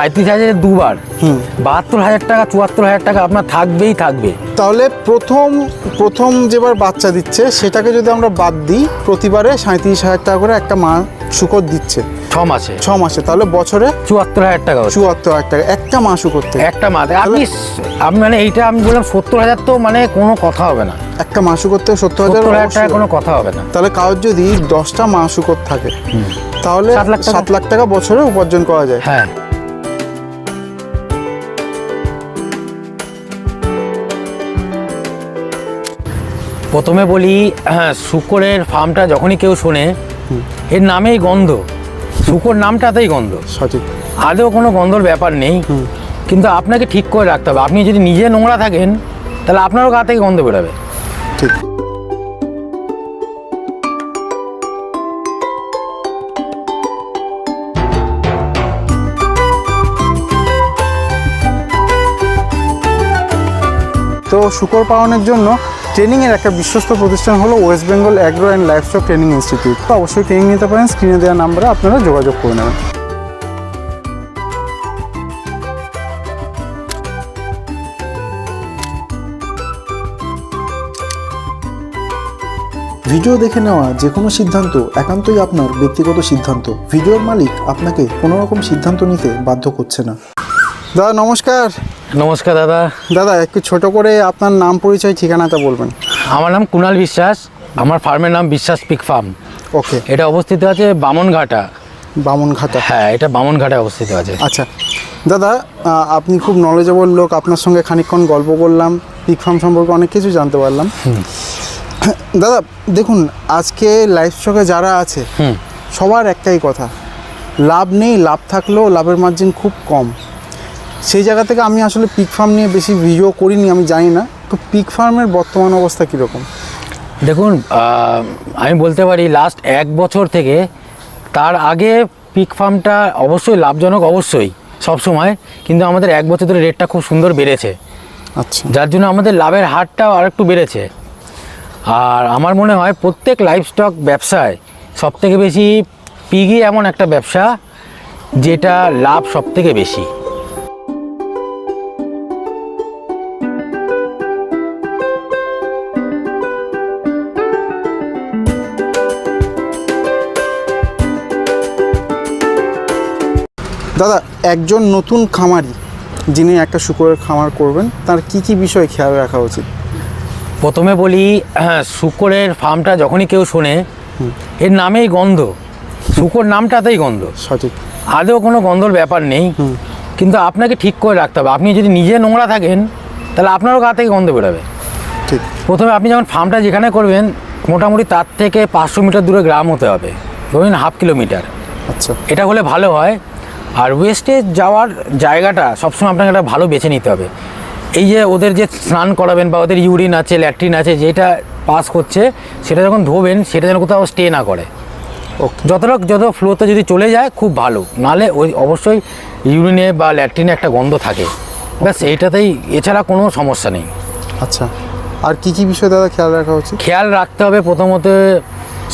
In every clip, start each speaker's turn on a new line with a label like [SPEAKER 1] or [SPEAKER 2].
[SPEAKER 1] সাঁত্রিশ হাজারের দুবার
[SPEAKER 2] হুম।
[SPEAKER 1] বাহাত্তর হাজার টাকা চুয়াত্তর হাজার টাকা আপনার থাকবেই থাকবে।
[SPEAKER 2] তাহলে প্রথম প্রথম যেবার বাচ্চা দিচ্ছে সেটাকে যদি আমরা বাদ দিই প্রতিবারে সাঁত্রিশ হাজার টাকা করে একটা মা শুকর দিচ্ছে।
[SPEAKER 1] ছ মাসে।
[SPEAKER 2] ছ মাসে তাহলে বছরে
[SPEAKER 1] চুয়াত্তর হাজার টাকা
[SPEAKER 2] চুয়াত্তর হাজার টাকা একটা মা শুকর থেকে।
[SPEAKER 1] একটা মাসে আপনি আপনি মানে এইটা আমি বললাম সত্তর হাজার তো মানে কোনো কথা হবে না।
[SPEAKER 2] একটা মাসু করতে সত্তর হাজার
[SPEAKER 1] সত্তর হাজার টাকা কোনো কথা হবে না।
[SPEAKER 2] তাহলে কারোর যদি দশটা মা শুকর থাকে তাহলে
[SPEAKER 1] সাত লাখ টাকা
[SPEAKER 2] বছরে উপার্জন করা যায়।
[SPEAKER 1] হ্যাঁ। প্রথমে বলি হ্যাঁ শুকরের ফার্মটা যখনই কেউ শোনে এর নামেই গন্ধ। শুকর নামটাতেই গন্ধ।
[SPEAKER 2] সঠিক।
[SPEAKER 1] আদৌ কোনো গন্ধর ব্যাপার নেই। কিন্তু আপনাকে ঠিক করে রাখতে হবে। আপনি যদি নিজে নোংরা থাকেন তাহলে আপনারও গা থেকে গন্ধ বেরোবে।
[SPEAKER 2] ঠিক। তো শুকর পালনের জন্য ট্রেনিংয়ের একটা বিশ্বস্ত প্রতিষ্ঠান হলো West Bengal agro and life livestock training institute. তো অবশ্যই ট্রেনিং নিতে পারেন স্ক্রিনে দেওয়া নাম্বারে আপনারা যোগাযোগ করে নেবেন। ভিডিও দেখে নেওয়া যে কোনো সিদ্ধান্ত একান্তই আপনার ব্যক্তিগত সিদ্ধান্ত। ভিডিওর মালিক আপনাকে কোনো রকম সিদ্ধান্ত নিতে বাধ্য করছে না। দাদা নমস্কার।
[SPEAKER 1] নমস্কার দাদা।
[SPEAKER 2] দাদা একটু ছোট করে আপনার নাম পরিচয় ঠিকানাটা বলবেন।
[SPEAKER 1] আমার নাম কুণাল বিশ্বাস আমার ফার্মের নাম বিশ্বাস পিক ফার্ম।
[SPEAKER 2] ওকে।
[SPEAKER 1] এটা অবস্থিত আছে বামনঘাটা।
[SPEAKER 2] বামনঘাটা।
[SPEAKER 1] হ্যাঁ এটা বামনঘাটায় অবস্থিত আছে।
[SPEAKER 2] আচ্ছা। দাদা আপনি খুব নলেজেবল লোক আপনার সঙ্গে খানিকক্ষণ গল্প করলাম পিক ফার্ম সম্পর্কে অনেক কিছু জানতে পারলাম। দাদা দেখুন আজকে লাইফ স্টকে যারা আছে
[SPEAKER 1] হুম।
[SPEAKER 2] সবার একটাই কথা লাভ নেই লাভ থাকলেও লাভের মার্জিন খুব কম। সেই জায়গা থেকে আমি আসলে পিক ফার্ম নিয়ে বেশি ভিডিও করিনি আমি জানি না। তো পিক ফার্মের বর্তমান অবস্থা কীরকম?
[SPEAKER 1] দেখুন আমি বলতে পারি লাস্ট এক বছর থেকে তার আগে পিক ফার্মটা অবশ্যই লাভজনক অবশ্যই সব সময়। কিন্তু আমাদের এক বছর ধরে রেটটা খুব সুন্দর বেড়েছে।
[SPEAKER 2] আচ্ছা।
[SPEAKER 1] যার জন্য আমাদের লাভের হারটাও আর একটু বেড়েছে। আর আমার মনে হয় প্রত্যেক লাইফস্টক ব্যবসায় সবথেকে বেশি পিগি এমন একটা ব্যবসা যেটা লাভ সবথেকে বেশি।
[SPEAKER 2] দাদা একজন নতুন খামারি যিনি একটা শুকরের খামার করবেন তার কি কি বিষয় খেয়াল রাখা উচিত?
[SPEAKER 1] প্রথমে বলি হ্যাঁ শুকরের ফার্মটা যখনই কেউ শোনে এর নামেই গন্ধ। শুকর নামটাতেই গন্ধ।
[SPEAKER 2] সঠিক।
[SPEAKER 1] আদৌ কোনো গন্ধর ব্যাপার নেই। কিন্তু আপনাকে ঠিক করে রাখতে হবে। আপনি যদি নিজে নোংরা থাকেন তাহলে আপনারও গা থেকে গন্ধ বেরোবে।
[SPEAKER 2] ঠিক।
[SPEAKER 1] প্রথমে আপনি যখন ফার্মটা যেখানে করবেন মোটামুটি তার থেকে পাঁচশো মিটার দূরে গ্রাম হতে হবে। ধরুন হাফ কিলোমিটার।
[SPEAKER 2] আচ্ছা।
[SPEAKER 1] এটা হলে ভালো হয়। আর ওয়েস্টে যাওয়ার জায়গাটা সবসময় আপনাকে একটা ভালো বেছে নিতে হবে। এই যে ওদের যে স্নান করাবেন বা ওদের ইউরিন আছে ল্যাট্রিন আছে যেটা পাস করছে সেটা যখন ধোবেন সেটা যেন কোথাও স্টে না করে।
[SPEAKER 2] ওকে।
[SPEAKER 1] যতটা যত ফ্লোতে যদি চলে যায় খুব ভালো। নালে ওই অবশ্যই ইউরিনে বা ল্যাট্রিনে একটা গন্ধ থাকে। ব্যাস এইটাতেই এছাড়া কোনো সমস্যা নেই।
[SPEAKER 2] আচ্ছা। আর কি কি বিষয় দাদা খেয়াল রাখা উচিত?
[SPEAKER 1] খেয়াল রাখতে হবে প্রথমত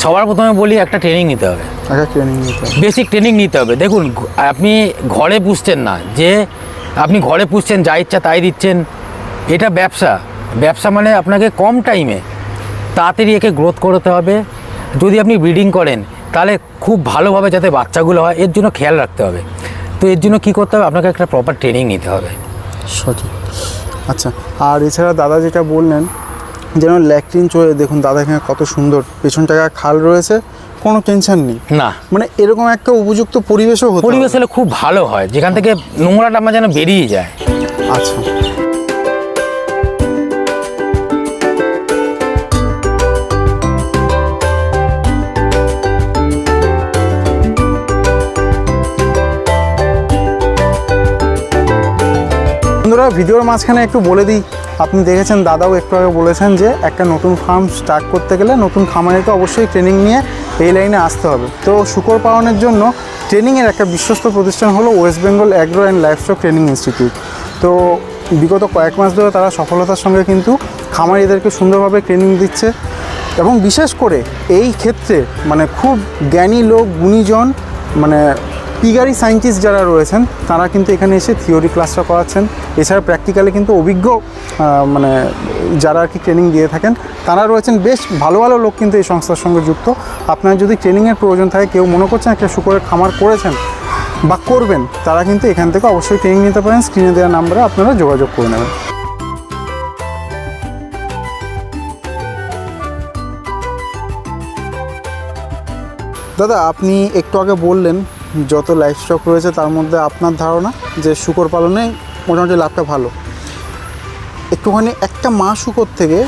[SPEAKER 1] সবার প্রথমে বলি একটা ট্রেনিং নিতে হবে।
[SPEAKER 2] একটা ট্রেনিং নিতে হবে।
[SPEAKER 1] বেসিক ট্রেনিং নিতে হবে। দেখুন আপনি ঘরে পুষছেন না যে আপনি ঘরে পুষছেন যা ইচ্ছা তাই দিচ্ছেন এটা ব্যবসা। ব্যবসা মানে আপনাকে কম টাইমে তাড়াতাড়ি একে গ্রোথ করতে হবে। যদি আপনি ব্রিডিং করেন তাহলে খুব ভালোভাবে যাতে বাচ্চাগুলো হয় এর জন্য খেয়াল রাখতে হবে। তো এর জন্য কী করতে হবে? আপনাকে একটা প্রপার ট্রেনিং নিতে হবে।
[SPEAKER 2] সঠিক। আচ্ছা আর এছাড়া দাদা যেটা বললেন যেন ল্যাকটিন চলে দেখুন দাদা এখানে কত সুন্দর। পেছন টাকা খাল রয়েছে কোনো টেনশন নেই।
[SPEAKER 1] না।
[SPEAKER 2] মানে এরকম একটা উপযুক্ত পরিবেশও হতে
[SPEAKER 1] পরিবেশ হলে খুব ভালো হয় যেখান থেকে নোংরাটা আমার যেন বেরিয়ে যায়।
[SPEAKER 2] আচ্ছা। বন্ধুরা ভিডিওর মাঝখানে একটু বলে দিই আপনি দেখেছেন দাদাও একটু আগে বলেছেন যে একটা নতুন ফার্ম স্টার্ট করতে গেলে নতুন খামারিকে অবশ্যই ট্রেনিং নিয়ে এই লাইনে আসতে হবে। তো শুকর পালনের জন্য ট্রেনিংয়ের একটা বিশ্বস্ত প্রতিষ্ঠান হলো West Bengal agro and livestock training institute তো বিগত কয়েক মাস ধরে তারা সফলতার সঙ্গে কিন্তু খামারিদেরকে সুন্দরভাবে ট্রেনিং দিচ্ছে এবং বিশেষ করে এই ক্ষেত্রে মানে খুব জ্ঞানী লোক, গুণীজন মানে পিগারি সায়েন্টিস্ট যারা রয়েছেন, তারা কিন্তু এখানে এসে থিওরি ক্লাসটা করাচ্ছেন। এছাড়া প্র্যাকটিক্যালে কিন্তু অভিজ্ঞ মানে যারা আর কি ট্রেনিং দিয়ে থাকেন, তারা রয়েছেন বেশ ভালো ভালো লোক কিন্তু এই সংস্থার সঙ্গে যুক্ত। আপনার যদি ট্রেনিংয়ের প্রয়োজন থাকে, কেউ মনে করছেন একটা শুকরের খামার করেছেন বা করবেন, তারা কিন্তু এখান থেকে অবশ্যই ট্রেনিং নিতে পারেন। স্ক্রিনে দেওয়া নাম্বারে আপনারা যোগাযোগ করে নেবেন। দাদা, আপনি একটু আগে বললেন যত লাইফ স্টক রয়েছে তার মধ্যে আপনার ধারণা যে শুকর পালনে মোটামুটি লাভটা ভালো। একটুখানি একটা মা শুকর থেকে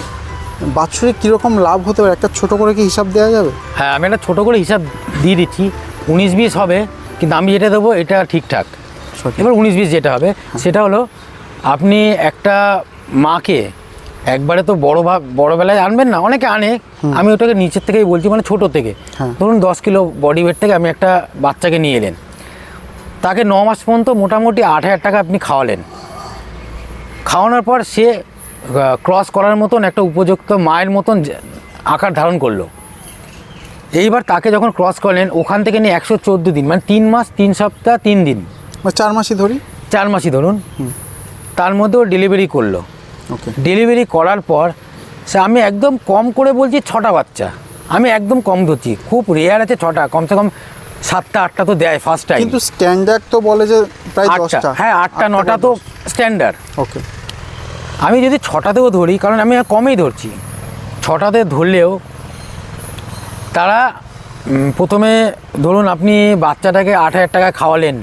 [SPEAKER 2] বাৎসরিক কীরকম লাভ হতে পারে? একটা ছোট করে কি হিসাব দেওয়া যাবে?
[SPEAKER 1] হ্যাঁ আমি একটা ছোটো করে হিসাব দিয়ে দিচ্ছি। উনিশ বিশ হবে কিন্তু আমি যেটা দেবো এটা ঠিকঠাক। এবার উনিশ বিশ যেটা হবে সেটা হলো আপনি একটা মাকে একবারে তো বড় ভাগ বড়বেলায় আনবেন না অনেকে আনে। আমি ওটাকে নিচের থেকেই বলছি মানে ছোট থেকে।
[SPEAKER 2] হ্যাঁ।
[SPEAKER 1] ধরুন দশ কিলো বডি ওয়েট থেকে আমি একটা বাচ্চাকে নিয়ে এলেন। তাকে ন মাস পর্যন্ত মোটামুটি আট হাজার টাকা আপনি খাওয়ালেন। খাওয়ানোর পর সে ক্রস করার মতন একটা উপযুক্ত মায়ের মতন আকার ধারণ করল। এইবার তাকে যখন ক্রস করলেন ওখান থেকে নিয়ে একশো চোদ্দ দিন মানে তিন মাস তিন সপ্তাহ তিন দিন।
[SPEAKER 2] চার মাসই ধরি?
[SPEAKER 1] চার মাসই ধরুন। তার মধ্যে ও ডেলিভারি করল। ডেলিভারি করার পর সে আমি একদম কম করে বলছি ছটা বাচ্চা। আমি একদম কম ধরছি। খুব রেয়ার আছে ছটা কমসে কম সাতটা আটটা তো দেয় ফার্স্ট টাইম
[SPEAKER 2] কিন্তু স্ট্যান্ডার্ড তো বলে যে প্রায় দশটা।
[SPEAKER 1] হ্যাঁ আটটা নটা তো স্ট্যান্ডার্ড
[SPEAKER 2] ওকে
[SPEAKER 1] আমি যদি ছটাতেও ধরি কারণ আমি কমেই ধরছি। ছটাতে ধরলেও তারা প্রথমে ধরুন আপনি বাচ্চাটাকে আট হাজার টাকা খাওয়ালেন।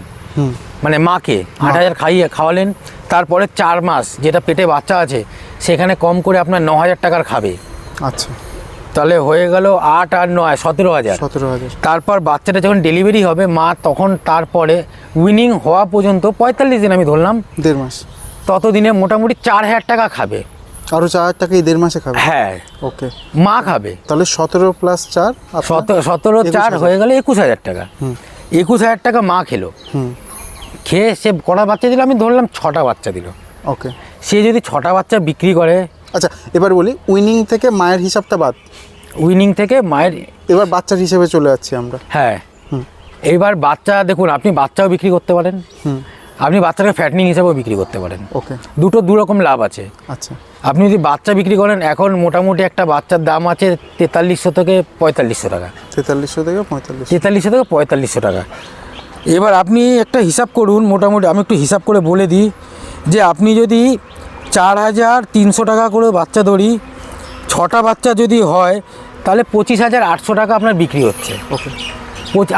[SPEAKER 1] মানে মাকে আট হাজার খাইয়ে খাওয়ালেন। তারপরে চার মাস যেটা পেটে বাচ্চা আছে সেখানে কম করে আপনার ন হাজার টাকার খাবে।
[SPEAKER 2] আচ্ছা।
[SPEAKER 1] তাহলে হয়ে গেল আট আর নয় সতেরো হাজার।
[SPEAKER 2] সতেরো হাজার।
[SPEAKER 1] তারপর বাচ্চাটা যখন ডেলিভারি হবে মা তখন তারপরে উইনিং হওয়া পর্যন্ত পঁয়তাল্লিশ দিন আমি ধরলাম
[SPEAKER 2] দেড় মাস।
[SPEAKER 1] ততদিনে মোটামুটি চার হাজার টাকা খাবে।
[SPEAKER 2] আরও চার হাজার টাকা এই দেড় মাসে খাবে?
[SPEAKER 1] হ্যাঁ।
[SPEAKER 2] ওকে।
[SPEAKER 1] মা খাবে।
[SPEAKER 2] তাহলে সতেরো প্লাস চার
[SPEAKER 1] সতেরো সতেরো চার হয়ে গেলে একুশ হাজার টাকা। একুশ হাজার টাকা মা খেলো।
[SPEAKER 2] হুম।
[SPEAKER 1] খেয়ে সে কটা বাচ্চা দিল আমি ধরলাম ছটা বাচ্চা দিল।
[SPEAKER 2] ওকে।
[SPEAKER 1] সে যদি ছটা বাচ্চা বিক্রি করে
[SPEAKER 2] আচ্ছা এবার বলি উইনিং থেকে মায়ের হিসাবটা বাদ।
[SPEAKER 1] উইনিং থেকে মায়ের
[SPEAKER 2] এবার বাচ্চার হিসেবে চলে যাচ্ছি আমরা।
[SPEAKER 1] হ্যাঁ।
[SPEAKER 2] হুম।
[SPEAKER 1] এইবার বাচ্চা দেখুন আপনি বাচ্চাও বিক্রি করতে পারেন।
[SPEAKER 2] হুম।
[SPEAKER 1] আপনি বাচ্চাকে ফ্যাটনিং হিসাবেও বিক্রি করতে পারেন।
[SPEAKER 2] ওকে।
[SPEAKER 1] দুটো দু রকম লাভ আছে।
[SPEAKER 2] আচ্ছা।
[SPEAKER 1] আপনি যদি বাচ্চা বিক্রি করেন এখন মোটামুটি একটা বাচ্চার দাম আছে তেতাল্লিশশো থেকে পঁয়তাল্লিশশো টাকা।
[SPEAKER 2] তেতাল্লিশশো থেকে পঁয়তাল্লিশ
[SPEAKER 1] তেতাল্লিশশো থেকে পঁয়তাল্লিশশো টাকা। এবার আপনি একটা হিসাব করুন মোটামুটি আমি একটু হিসাব করে বলে দিই যে আপনি যদি চার হাজার তিনশো টাকা করে বাচ্চা ধরি ছটা বাচ্চা যদি হয় তাহলে পঁচিশ হাজার আটশো টাকা আপনার বিক্রি হচ্ছে।
[SPEAKER 2] ওকে।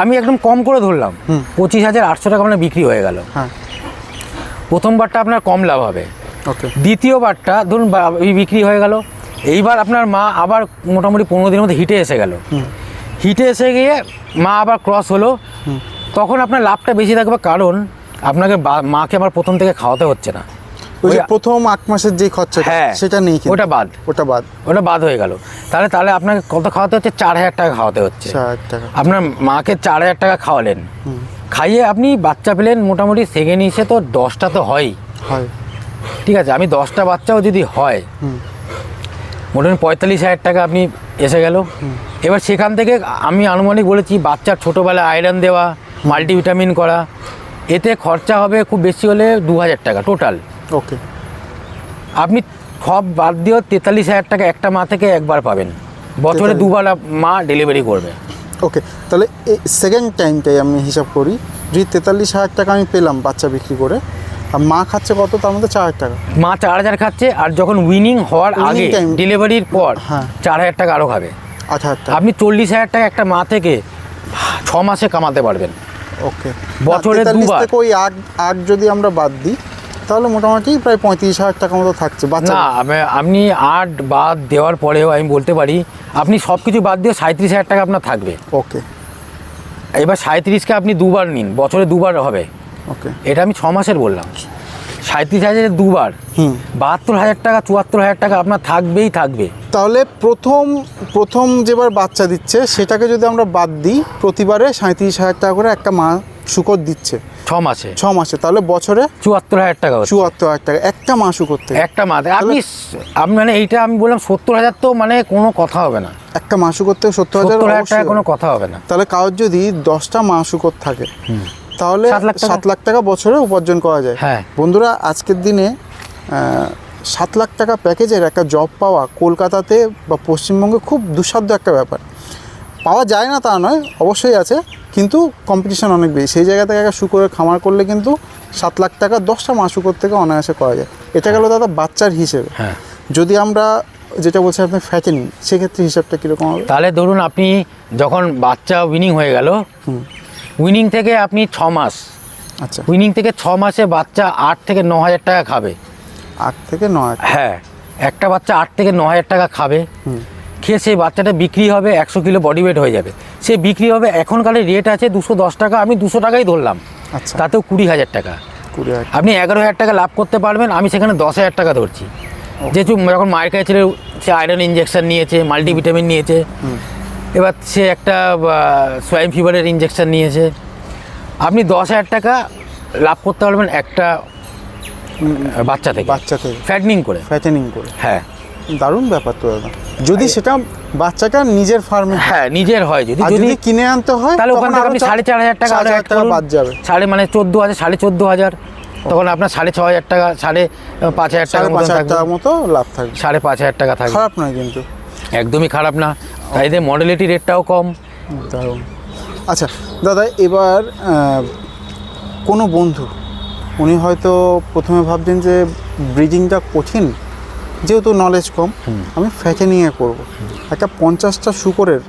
[SPEAKER 1] আমি একদম কম করে ধরলাম পঁচিশ হাজার আটশো টাকা আপনার বিক্রি হয়ে গেল।
[SPEAKER 2] হ্যাঁ।
[SPEAKER 1] প্রথমবারটা আপনার কম লাভ হবে।
[SPEAKER 2] ওকে।
[SPEAKER 1] দ্বিতীয়বারটা ধরুন বিক্রি হয়ে গেল এইবার আপনার মা আবার মোটামুটি পনেরো দিনের মধ্যে হিটে এসে গেল। হিটে এসে গিয়ে মা আবার ক্রস হলো। তখন আপনার লাভটা বেশি থাকবে কারণ আপনাকে মাকে আমার প্রথম থেকে খাওয়াতে হচ্ছে না।
[SPEAKER 2] ওই যে প্রথম আট মাসের যে খরচা
[SPEAKER 1] হ্যাঁ
[SPEAKER 2] সেটা নেই
[SPEAKER 1] ওটা বাদ।
[SPEAKER 2] ওটা বাদ।
[SPEAKER 1] ওটা বাদ হয়ে গেল। তাহলে তাহলে আপনাকে কত খাওয়াতে হচ্ছে? চার হাজার টাকা খাওয়াতে হচ্ছে। আপনার মাকে চার হাজার টাকা খাওয়ালেন। খাইয়ে আপনি বাচ্চা পেলেন মোটামুটি সেকেন্ড হিসে তো দশটা তো হয়ই।
[SPEAKER 2] হয়।
[SPEAKER 1] ঠিক আছে আমি দশটা বাচ্চাও যদি হয় মোটামুটি পঁয়তাল্লিশ হাজার টাকা আপনি এসে গেল। এবার সেখান থেকে আমি আনুমানিক বলেছি বাচ্চার ছোটোবেলায় আয়রন দেওয়া মাল্টিভিটামিন করা এতে খরচা হবে খুব বেশি হলে দু হাজার টাকা টোটাল।
[SPEAKER 2] ওকে।
[SPEAKER 1] আপনি সব বাদ দিয়েও তেতাল্লিশ হাজার টাকা একটা মা থেকে একবার পাবেন। বছরে দুবার মা ডেলিভারি করবে।
[SPEAKER 2] ওকে তাহলে এই সেকেন্ড টাইমটাই আমি হিসাব করি। যদি তেতাল্লিশ হাজার টাকা আমি পেলাম বাচ্চা বিক্রি করে আর মা খাচ্ছে কত? তার মধ্যে চার হাজার টাকা।
[SPEAKER 1] মা চার হাজার খাচ্ছে আর যখন উইনিং হওয়ার আগে ডেলিভারির পর
[SPEAKER 2] হ্যাঁ।
[SPEAKER 1] চার হাজার টাকা আরও খাবে।
[SPEAKER 2] আচ্ছা
[SPEAKER 1] আপনি চল্লিশ হাজার টাকা একটা মা থেকে ছ মাসে কামাতে পারবেন।
[SPEAKER 2] ওকে
[SPEAKER 1] বছরে দুবার।
[SPEAKER 2] ওই আট আট যদি আমরা বাদ দিই তাহলে মোটামুটি প্রায় পঁয়ত্রিশ হাজার টাকা মতো থাকছে
[SPEAKER 1] না আপনি আট বাদ দেওয়ার পরেও আমি বলতে পারি আপনি সব কিছু বাদ দিয়ে সাঁত্রিশ হাজার টাকা আপনার থাকবে।
[SPEAKER 2] ওকে
[SPEAKER 1] এবার সাঁত্রিশকে আপনি দুবার নিন বছরে দুবার হবে।
[SPEAKER 2] ওকে
[SPEAKER 1] এটা আমি ছ মাসের বললাম। সাঁত্রিশ হাজারে দুবার।
[SPEAKER 2] হুম।
[SPEAKER 1] বাহাত্তর হাজার টাকা চুয়াত্তর হাজার টাকা আপনার থাকবেই থাকবে।
[SPEAKER 2] তাহলে প্রথম প্রথম যেবার বাচ্চা দিচ্ছে সেটাকে যদি আমরা বাদ দিই প্রতিবারে সাঁত্রিশ হাজার টাকা করে একটা মা শুকর দিচ্ছে।
[SPEAKER 1] ছ মাসে।
[SPEAKER 2] ছ মাসে তাহলে বছরে
[SPEAKER 1] চুয়াত্তর হাজার টাকা
[SPEAKER 2] চুয়াত্তর হাজার টাকা একটা মা শুকর থেকে।
[SPEAKER 1] একটা মাসে আপনি আমি মানে এইটা আমি বললাম সত্তর হাজার তো মানে কোনো কথা হবে না।
[SPEAKER 2] একটা মা শুকর থেকে সত্তর হাজার
[SPEAKER 1] টাকা কোনো কথা হবে না।
[SPEAKER 2] তাহলে কারোর যদি দশটা মা শুকর থাকে তাহলে
[SPEAKER 1] সাত লাখ টাকা।
[SPEAKER 2] সাত লাখ টাকা বছরে উপার্জন করা যায়।
[SPEAKER 1] হ্যাঁ।
[SPEAKER 2] বন্ধুরা আজকের দিনে সাত লাখ টাকা প্যাকেজের একটা জব পাওয়া কলকাতাতে বা পশ্চিমবঙ্গে খুব দুঃসাধ্য একটা ব্যাপার। পাওয়া যায় না তা নয় অবশ্যই আছে কিন্তু কম্পিটিশান অনেক বেশি। সেই জায়গা থেকে একটা শুকরের খামার করলে কিন্তু সাত লাখ টাকা দশটা মাস শুকর থেকে অনায়াসে করা যায়। এটা গেল দাদা বাচ্চার হিসেবে।
[SPEAKER 1] হ্যাঁ।
[SPEAKER 2] যদি আমরা যেটা বলছি আপনি ফ্যাটেনিং সেক্ষেত্রে হিসাবটা কীরকম হবে?
[SPEAKER 1] তাহলে ধরুন আপনি যখন বাচ্চা উইনিং হয়ে গেল উইনিং থেকে আপনি ছ মাস।
[SPEAKER 2] আচ্ছা।
[SPEAKER 1] উইনিং থেকে ছ মাসে বাচ্চা আট থেকে ন হাজার টাকা খাবে।
[SPEAKER 2] আট থেকে ন
[SPEAKER 1] হ্যাঁ একটা বাচ্চা আট থেকে ন হাজার টাকা খাবে। খেয়ে সেই বাচ্চাটা বিক্রি হবে একশো কিলো বডি ওয়েট হয়ে যাবে। সে বিক্রি হবে এখনকার রেট আছে দুশো দশ টাকা আমি দুশো টাকাই ধরলাম।
[SPEAKER 2] আচ্ছা।
[SPEAKER 1] তাতেও কুড়ি হাজার টাকা। আপনি এগারো হাজার টাকা লাভ করতে পারবেন আমি সেখানে দশ হাজার টাকা ধরছি। যেহেতু যখন মায়ের কাছে ছিল সে আয়রন ইঞ্জেকশন নিয়েছে মাল্টিভিটামিন নিয়েছে। এবার সে একটা সোয়াইন ফিভারের ইঞ্জেকশান নিয়েছে। আপনি দশ হাজার টাকা লাভ করতে পারবেন একটা বাচ্চা থেকে।
[SPEAKER 2] বাচ্চা থেকে।
[SPEAKER 1] ফ্যাটনিং করে।
[SPEAKER 2] ফ্যাটেনিং করে।
[SPEAKER 1] হ্যাঁ।
[SPEAKER 2] দারুণ ব্যাপার তো দাদা। যদি সেটা বাচ্চাটা নিজের ফার্মে
[SPEAKER 1] হ্যাঁ নিজের হয়। যদি যদি
[SPEAKER 2] কিনে আনতে হয়
[SPEAKER 1] তাহলে ওখান থেকে আপনি সাড়ে চার হাজার টাকা আরও
[SPEAKER 2] চার টাকা বাদ যাবে।
[SPEAKER 1] সাড়ে মানে চোদ্দ হাজার সাড়ে চোদ্দ হাজার। তখন আপনার সাড়ে ছ হাজার টাকা সাড়ে পাঁচ হাজার টাকা
[SPEAKER 2] হাজার
[SPEAKER 1] থাকবে।
[SPEAKER 2] মতো লাভ থাকবে।
[SPEAKER 1] সাড়ে পাঁচ হাজার টাকা থাকবে।
[SPEAKER 2] খারাপ নয় কিন্তু।
[SPEAKER 1] একদমই খারাপ না। তাই এদের মডেলিটি রেটটাও কম।
[SPEAKER 2] দারুণ আচ্ছা দাদা এবার কোনো বন্ধু উনি হয়তো প্রথমে ভাবছেন যে ব্রিডিংটা কঠিন যেহেতু নলেজ কম আমি ফ্যাটেনিংয়ে করব। একটা পঞ্চাশটা শুকরের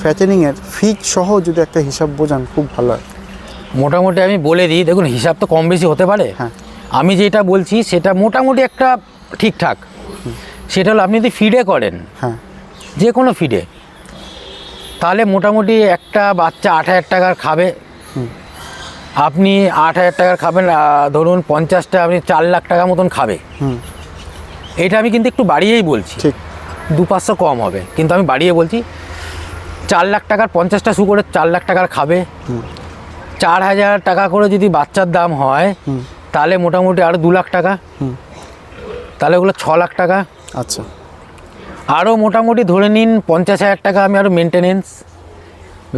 [SPEAKER 2] ফ্যাটেনিংয়ের ফিজ সহ যদি একটা হিসাব বোঝান খুব ভালো হয়।
[SPEAKER 1] মোটামুটি আমি বলে দিই দেখুন হিসাব তো কম বেশি হতে পারে।
[SPEAKER 2] হ্যাঁ।
[SPEAKER 1] আমি যেটা বলছি সেটা মোটামুটি একটা ঠিকঠাক। সেটা হলো আপনি যদি ফিডে করেন
[SPEAKER 2] হ্যাঁ।
[SPEAKER 1] যে কোনো ফিডে তাহলে মোটামুটি একটা বাচ্চা আট হাজার টাকার খাবে। আপনি আট হাজার টাকার খাবেন ধরুন পঞ্চাশটা আপনি চার লাখ টাকা মতন খাবে। এটা আমি কিন্তু একটু বাড়িয়েই বলছি।
[SPEAKER 2] ঠিক।
[SPEAKER 1] দু পাঁচশো কম হবে। কিন্তু আমি বাড়িয়ে বলছি চার লাখ টাকার পঞ্চাশটা শু করে চার লাখ টাকার খাবে। চার হাজার টাকা করে যদি বাচ্চার দাম হয় তাহলে মোটামুটি আরও দু লাখ টাকা। তাহলে ওগুলো ছ লাখ টাকা।
[SPEAKER 2] আচ্ছা।
[SPEAKER 1] আরও মোটামুটি ধরে নিন পঞ্চাশ হাজার টাকা আমি আরও মেনটেনেন্স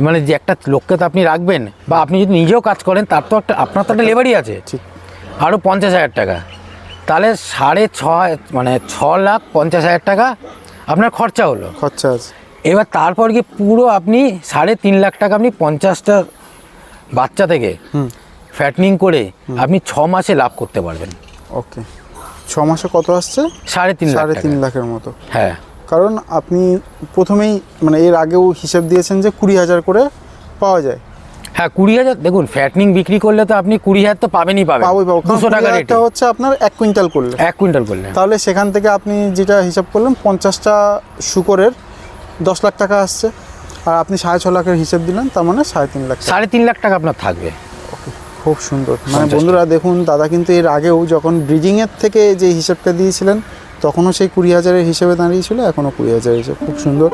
[SPEAKER 1] মানে যে একটা লোককে তো আপনি রাখবেন বা আপনি যদি নিজেও কাজ করেন তার তো একটা আপনার তো একটা লেবারই আছে।
[SPEAKER 2] ঠিক।
[SPEAKER 1] আরও পঞ্চাশ হাজার টাকা। তাহলে সাড়ে ছ মানে ছ লাখ পঞ্চাশ হাজার টাকা আপনার খরচা হলো।
[SPEAKER 2] খরচা আছে।
[SPEAKER 1] এবার তারপর কি পুরো আপনি সাড়ে তিন লাখ টাকা আপনি পঞ্চাশটা বাচ্চা থেকে ফ্যাটনিং করে আপনি ছ মাসে লাভ করতে পারবেন।
[SPEAKER 2] ওকে। ছ মাসে কত আসছে?
[SPEAKER 1] সাড়ে তিন লাখ
[SPEAKER 2] সাড়ে তিন লাখের মতো।
[SPEAKER 1] হ্যাঁ।
[SPEAKER 2] কারণ আপনি প্রথমেই মানে এর আগেও হিসেব দিয়েছেন যে কুড়ি হাজার করে পাওয়া যায়।
[SPEAKER 1] হ্যাঁ কুড়ি হাজার দেখুন ফ্যাটনিং বিক্রি করলে তো আপনি কুড়ি হাজার তো পাবেনই পাবেন।
[SPEAKER 2] পাবো কারণ
[SPEAKER 1] দুশো টাকা রেটে।
[SPEAKER 2] হাজারটা হচ্ছে আপনার এক কুইন্টাল করলে।
[SPEAKER 1] এক কুইন্টাল করলে।
[SPEAKER 2] তাহলে সেখান থেকে আপনি যেটা হিসাব করলেন পঞ্চাশটা শুকরের দশ লাখ টাকা আসছে। আর আপনি সাড়ে ছ লাখের হিসেব দিলেন তার মানে সাড়ে তিন লাখ
[SPEAKER 1] সাড়ে তিন লাখ টাকা আপনার থাকবে।
[SPEAKER 2] খুব সুন্দর। মানে বন্ধুরা দেখুন দাদা কিন্তু এর আগেও যখন ব্রিডিংয়ের থেকে যে হিসাবটা দিয়েছিলেন তখনও সেই কুড়ি হাজারের হিসেবে দাঁড়িয়েছিল এখনও কুড়ি হাজার হিসেবে। খুব সুন্দর।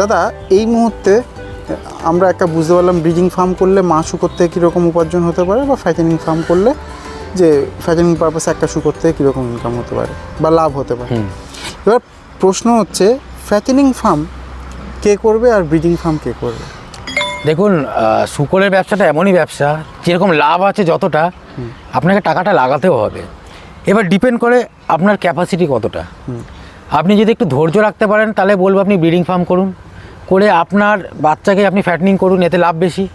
[SPEAKER 2] দাদা এই মুহূর্তে আমরা একটা বুঝতে পারলাম ব্রিডিং ফার্ম করলে মা শুকর থেকে কীরকম উপার্জন হতে পারে বা ফ্যাটেনিং ফার্ম করলে যে ফ্যাটেনিং পারপাসে একটা শুকর থেকে কীরকম ইনকাম হতে পারে বা লাভ হতে পারে। এবার প্রশ্ন হচ্ছে ফ্যাটেনিং ফার্ম কে করবে আর ব্রিডিং ফার্ম কে করবে?
[SPEAKER 1] দেখুন শুকরের ব্যবসাটা এমনই ব্যবসা যেরকম লাভ আছে যতটা আপনাকে টাকাটা লাগাতেও হবে। এবার ডিপেন্ড করে আপনার ক্যাপাসিটি কতটা। আপনি যদি একটু ধৈর্য রাখতে পারেন তাহলে বলব আপনি ব্রিডিং ফার্ম করুন। করে আপনার বাচ্চাকে আপনি ফ্যাটনিং করুন এতে লাভ বেশি।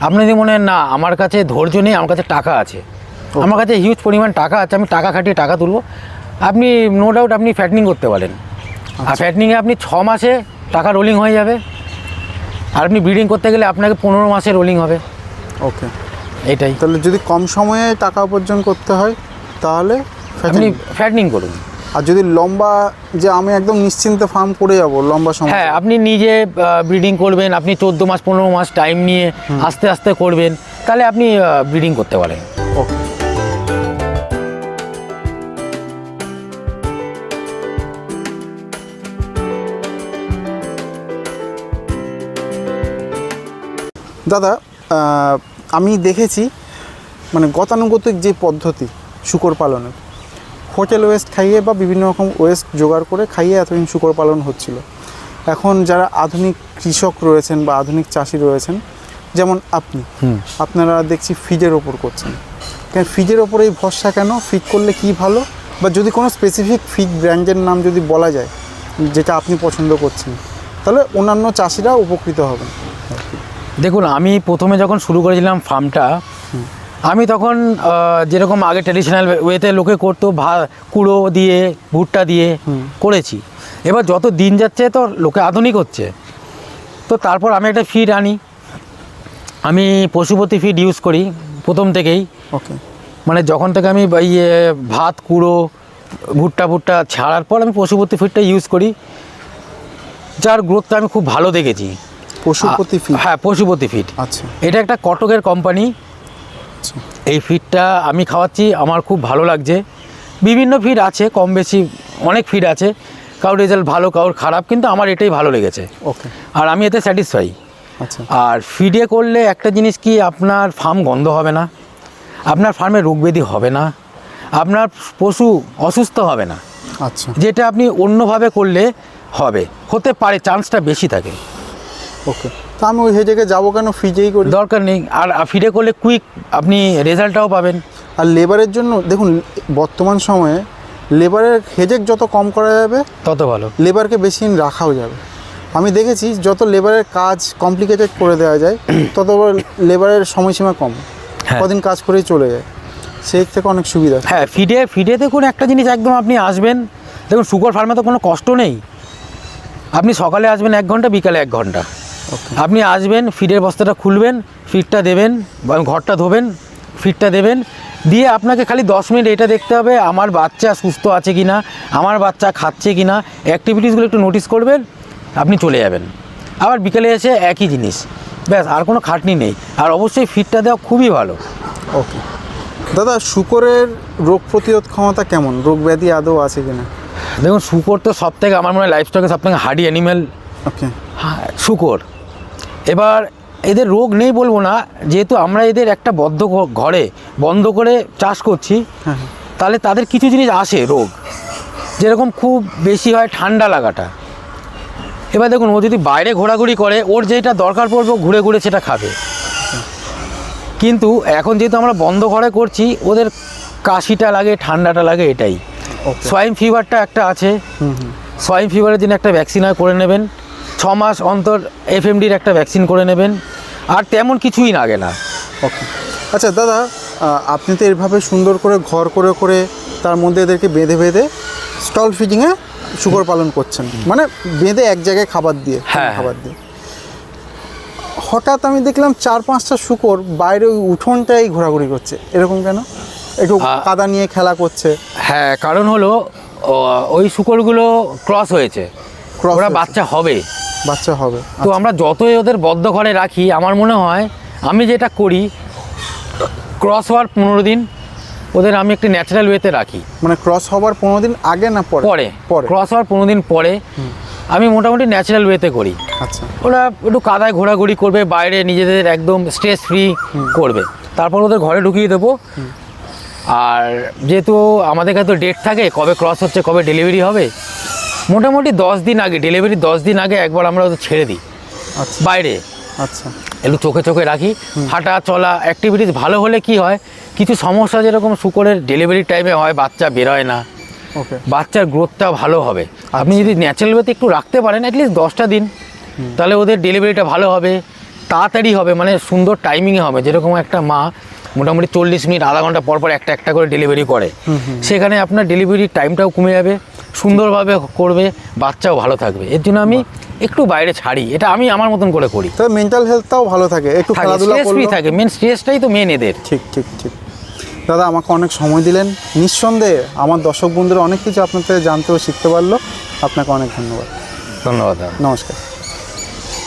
[SPEAKER 1] আপনি যদি মনে হয় না আমার কাছে ধৈর্য নেই আমার কাছে টাকা আছে। আমার কাছে হিউজ পরিমাণ টাকা আছে আমি টাকা খাটিয়ে টাকা তুলবো। আপনি নো ডাউট আপনি ফ্যাটনিং করতে পারেন। আর ফ্যাটনিংয়ে আপনি ছ মাসে টাকা রোলিং হয়ে যাবে। আর আপনি ব্রিডিং করতে গেলে আপনাকে পনেরো মাসে রোলিং হবে।
[SPEAKER 2] ওকে।
[SPEAKER 1] এটাই।
[SPEAKER 2] তাহলে যদি কম সময়ে টাকা উপার্জন করতে হয় তাহলে
[SPEAKER 1] আপনি। ফ্যাটনিং করুন।
[SPEAKER 2] আর যদি লম্বা যে আমি একদম নিশ্চিন্তে ফার্ম করে যাব লম্বা সময়।
[SPEAKER 1] হ্যাঁ আপনি নিজে ব্রিডিং করবেন আপনি চোদ্দ মাস পনেরো মাস টাইম নিয়ে আস্তে আস্তে করবেন তাহলে আপনি ব্রিডিং করতে পারেন।
[SPEAKER 2] ওকে দাদা আমি দেখেছি মানে গতানুগতিক যে পদ্ধতি শুকর পালনের হোটেল ওয়েস্ট খাইয়ে বা বিভিন্ন রকম ওয়েস্ট জোগাড় করে খাইয়ে এতদিন শুকর পালন হচ্ছিল। এখন যারা আধুনিক কৃষক রয়েছেন বা আধুনিক চাষি রয়েছেন যেমন আপনি আপনারা দেখছি ফিডের ওপর করছেন। কেন ফিডের ওপরেই ভরসা কেন? ফিড করলে কি ভালো? বা যদি কোনো স্পেসিফিক ফিড ব্র্যান্ডের নাম যদি বলা যায় যেটা আপনি পছন্দ করছেন তাহলে অন্যান্য চাষিরা উপকৃত হবেন।
[SPEAKER 1] দেখুন আমি প্রথমে যখন শুরু করেছিলাম ফার্মটা আমি তখন যেরকম আগে ট্র্যাডিশনাল ওয়েতে লোকে করতো ভা কুড়ো দিয়ে ভুট্টা দিয়ে করেছি। এবার যত দিন যাচ্ছে তো লোকে আধুনিক হচ্ছে। তো তারপর আমি একটা ফিড আনি। আমি পশুপতি ফিড ইউজ করি প্রথম থেকেই।
[SPEAKER 2] ওকে
[SPEAKER 1] মানে যখন থেকে আমি ইয়ে ভাত কুড়ো ভুট্টা ভুট্টা ছাড়ার পর আমি পশুপতি ফিডটা ইউজ করি। যার গ্রোথটা আমি খুব ভালো দেখেছি।
[SPEAKER 2] পশুপতি ফিড
[SPEAKER 1] হ্যাঁ পশুপতি ফিড
[SPEAKER 2] আচ্ছা।
[SPEAKER 1] এটা একটা কটকের কোম্পানি এই ফিডটা আমি খাওয়াচ্ছি আমার খুব ভালো লাগছে। বিভিন্ন ফিড আছে কম বেশি অনেক ফিড আছে। কারোর রেজাল্ট ভালো কারোর খারাপ কিন্তু আমার এটাই ভালো লেগেছে।
[SPEAKER 2] ওকে।
[SPEAKER 1] আর আমি এতে স্যাটিসফাই
[SPEAKER 2] আচ্ছা।
[SPEAKER 1] আর ফিডে করলে একটা জিনিস কি আপনার ফার্ম গন্ধ হবে না আপনার ফার্মে রোগব্যাধি হবে না আপনার পশু অসুস্থ হবে না।
[SPEAKER 2] আচ্ছা।
[SPEAKER 1] যেটা আপনি অন্যভাবে করলে হবে হতে পারে চান্সটা বেশি থাকে।
[SPEAKER 2] ওকে। তো আমি ওই হেজেকে যাব কেন? ফিজেই করি।
[SPEAKER 1] দরকার নেই। আর ফিডে করলে কুইক আপনি রেজাল্টটাও পাবেন।
[SPEAKER 2] আর লেবারের জন্য দেখুন বর্তমান সময়ে লেবারের হেজেক যত কম করা যাবে
[SPEAKER 1] তত ভালো।
[SPEAKER 2] লেবারকে বেশি দিন রাখাও যাবে। আমি দেখেছি যত লেবারের কাজ কমপ্লিকেটেড করে দেওয়া যায় তত লেবারের সময়সীমা কম।
[SPEAKER 1] হ্যাঁ।
[SPEAKER 2] কদিন কাজ করেই চলে যায়। সেই থেকে অনেক সুবিধা
[SPEAKER 1] হ্যাঁ ফিডে ফিডে দেখুন একটা জিনিস একদম আপনি আসবেন। দেখুন সুগার ফার্মে তো কোনো কষ্ট নেই। আপনি সকালে আসবেন এক ঘণ্টা বিকালে এক
[SPEAKER 2] ঘণ্টা।
[SPEAKER 1] আপনি আসবেন ফিডের বস্তাটা খুলবেন ফিডটা দেবেন ঘরটা ধোবেন ফিডটা দেবেন দিয়ে আপনাকে খালি দশ মিনিট এটা দেখতে হবে আমার বাচ্চা সুস্থ আছে কি না আমার বাচ্চা খাচ্ছে কি না অ্যাক্টিভিটিসগুলো একটু নোটিস করবেন আপনি চলে যাবেন। আবার বিকেলে এসে একই জিনিস। ব্যাস আর কোনো খাটনি নেই। আর অবশ্যই ফিডটা দেওয়া খুবই ভালো।
[SPEAKER 2] ওকে দাদা শুকরের রোগ প্রতিরোধ ক্ষমতা কেমন? রোগ ব্যাধি আদৌ আছে কি না
[SPEAKER 1] দেখুন শুকর তো সব থেকে আমার মনে হয় লাইফ স্টকে সব থেকে হার্ডি অ্যানিম্যাল
[SPEAKER 2] ওকে হ্যাঁ
[SPEAKER 1] শুকর। এবার এদের রোগ নেই বলব না যেহেতু আমরা এদের একটা বদ্ধ ঘরে বন্ধ করে চাষ করছি
[SPEAKER 2] হ্যাঁ হ্যাঁ।
[SPEAKER 1] তাহলে তাদের কিছু জিনিস আসে রোগ। যেরকম খুব বেশি হয় ঠান্ডা লাগাটা। এবার দেখুন ও যদি বাইরে ঘোরাঘুরি করে ওর যেটা দরকার পড়বে ঘুরে ঘুরে সেটা খাবে। কিন্তু এখন যেহেতু আমরা বন্ধ ঘরে করছি ওদের কাশিটা লাগে ঠান্ডাটা লাগে এটাই। সোয়াইন ফিভারটা একটা আছে। সোয়াইন ফিভারের জন্য একটা ভ্যাকসিন হয় করে নেবেন। ছ মাস অন্তর এফএমডির একটা ভ্যাকসিন করে নেবেন আর তেমন কিছুই লাগে না।
[SPEAKER 2] ওকে। আচ্ছা দাদা আপনি তো এভাবে সুন্দর করে ঘর করে করে তার মধ্যে এদেরকে বেঁধে বেঁধে স্টল ফিডিংয়ে শুকর পালন করছেন। মানে বেঁধে এক জায়গায় খাবার দিয়ে
[SPEAKER 1] হ্যাঁ,
[SPEAKER 2] খাবার দিয়ে। হঠাৎ আমি দেখলাম চার পাঁচটা শুকর বাইরে ওই উঠোনটাই ঘোরাঘুরি করছে। এরকম কেন? একটু কাদা নিয়ে খেলা করছে।
[SPEAKER 1] হ্যাঁ কারণ হলো ওই শুকরগুলো ক্রস হয়েছে। ওরা বাচ্চা হবে।
[SPEAKER 2] বাচ্চা হবে।
[SPEAKER 1] তো আমরা যতই ওদের বদ্ধ ঘরে রাখি আমার মনে হয় আমি যেটা করি ক্রস হওয়ার পনেরো দিন ওদের আমি একটি ন্যাচারাল ওয়েতে রাখি।
[SPEAKER 2] মানে ক্রস হওয়ার পনেরো দিন আগে না পরে?
[SPEAKER 1] পরে। ক্রস হওয়ার পনেরো দিন পরে আমি মোটামুটি ন্যাচারাল ওয়েতে করি।
[SPEAKER 2] আচ্ছা।
[SPEAKER 1] ওরা একটু কাদায় ঘোরাঘুরি করবে বাইরে নিজেদের একদম স্ট্রেস ফ্রি করবে। তারপর ওদের ঘরে ঢুকিয়ে দেবো। আর যেহেতু আমাদের কাছে তো ডেট থাকে কবে ক্রস হচ্ছে কবে ডেলিভারি হবে মোটামুটি দশ দিন আগে ডেলিভারি দশ দিন আগে একবার আমরা ওদের ছেড়ে দিই।
[SPEAKER 2] আচ্ছা।
[SPEAKER 1] বাইরে।
[SPEAKER 2] আচ্ছা।
[SPEAKER 1] একটু চোখে চোখে রাখি। হাঁটা চলা অ্যাক্টিভিটিস ভালো হলে কি হয় কিছু সমস্যা যেরকম শুকরের ডেলিভারি টাইমে হয় বাচ্চা বেরোয় না।
[SPEAKER 2] ওকে।
[SPEAKER 1] বাচ্চার গ্রোথটা ভালো হবে। আপনি যদি ন্যাচারাল ওয়েতে একটু রাখতে পারেন অ্যাটলিস্ট দশটা দিন তাহলে ওদের ডেলিভারিটা ভালো হবে তাড়াতাড়ি হবে মানে সুন্দর টাইমিংয়ে হবে। যেরকম একটা মা মোটামুটি চল্লিশ মিনিট আধা ঘণ্টা পর পর একটা একটা করে ডেলিভারি করে। সেখানে আপনার ডেলিভারি টাইমটাও কমে যাবে। সুন্দরভাবে করবে বাচ্চাও ভালো থাকবে। এর জন্য আমি একটু বাইরে ছাড়ি। এটা আমি আমার মতন করে করি।
[SPEAKER 2] তবে মেন্টাল হেলথটাও ভালো থাকে। একটু খেলাধুলা
[SPEAKER 1] ফ্রি থাকে। মেন স্ট্রেসটাই তো মেন এদের।
[SPEAKER 2] ঠিক ঠিক ঠিক। দাদা আমাকে অনেক সময় দিলেন। নিঃসন্দেহে আমার দর্শক বন্ধুরা অনেক কিছু আপনার থেকে জানতে ও শিখতে পারল। আপনাকে অনেক ধন্যবাদ।
[SPEAKER 1] ধন্যবাদ দাদা।
[SPEAKER 2] নমস্কার।